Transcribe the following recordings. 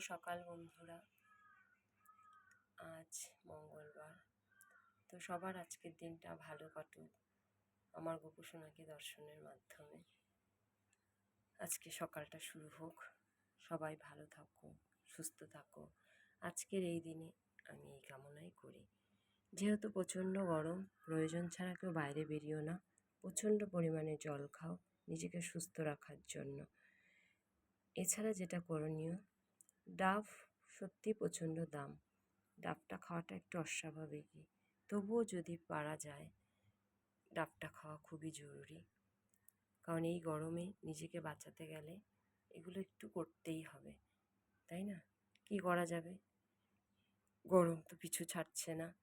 সকাল, বন্ধুরা। আজ মঙ্গলবার। তো সবার আজকের দিনটা ভালো কাটুক, আমার গোপুসোনাকে দর্শনের মাধ্যমে। আজকে সকালটা শুরু হোক। সবাই ভালো থাকো, সুস্থ থাকো। আজকের এই দিনে আমি এই কামনাই করি। যেহেতু প্রচণ্ড গরম, প্রয়োজন ছাড়া কেউ বাইরে বেরিও না। প্রচণ্ড পরিমাণে জল খাও, নিজেকে সুস্থ রাখার জন্য। এছাড়া যেটা করণীয় ডাব সত্যি প্রচণ্ড দাম। ডাবটা খাওয়াটা একটু অস্বাভাবিকই। তবুও যদি পারা যায় ডাবটা খাওয়া খুবই জরুরি। কারণ এই গরমে নিজেকে বাঁচাতে গেলে এগুলো একটু করতেই হবে, তাই না? কি করা যাবে? গরম তো পিছু ছাড়ছে না।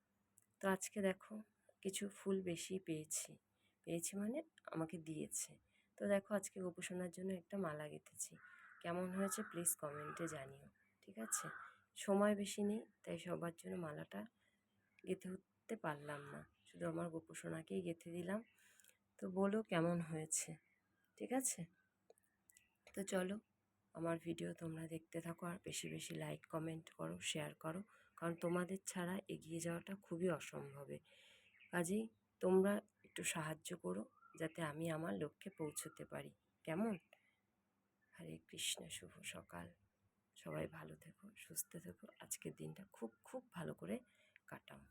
তো আজকে দেখো, কিছু ফুল বেশি পেয়েছি। পেয়েছি মানে আমাকে দিয়েছে। তো দেখো, আজকে গোপোষণার জন্য একটা মালা গেঁথেছি। কেমন হয়েছে প্লিজ কমেন্টে জানিও। ঠিক আছে? সময় বেশি নেই, তাই সবার জন্য মালাটা গেঁথে উঠতে পারলাম না। শুধু আমার গোপোষণাকেই গেঁথে দিলাম। তো বলো কেমন হয়েছে? ঠিক আছে? তো চলো, আমার ভিডিও তোমরা দেখতে থাকো আর বেশি বেশি লাইক কমেন্ট করো শেয়ার করো। কারণ তোমাদের ছাড়া এগিয়ে যাওয়াটা খুবই অসম্ভবে। কাজেই তোমরা একটু সাহায্য করো, যাতে আমি আমার লক্ষ্যে পৌঁছতে পারি। কেমন? হরে কৃষ্ণ, শুভ সকাল। সবাই ভালো থেকো সুস্থ থেকো। আজকের দিনটা খুব খুব ভালো করে কাটাও।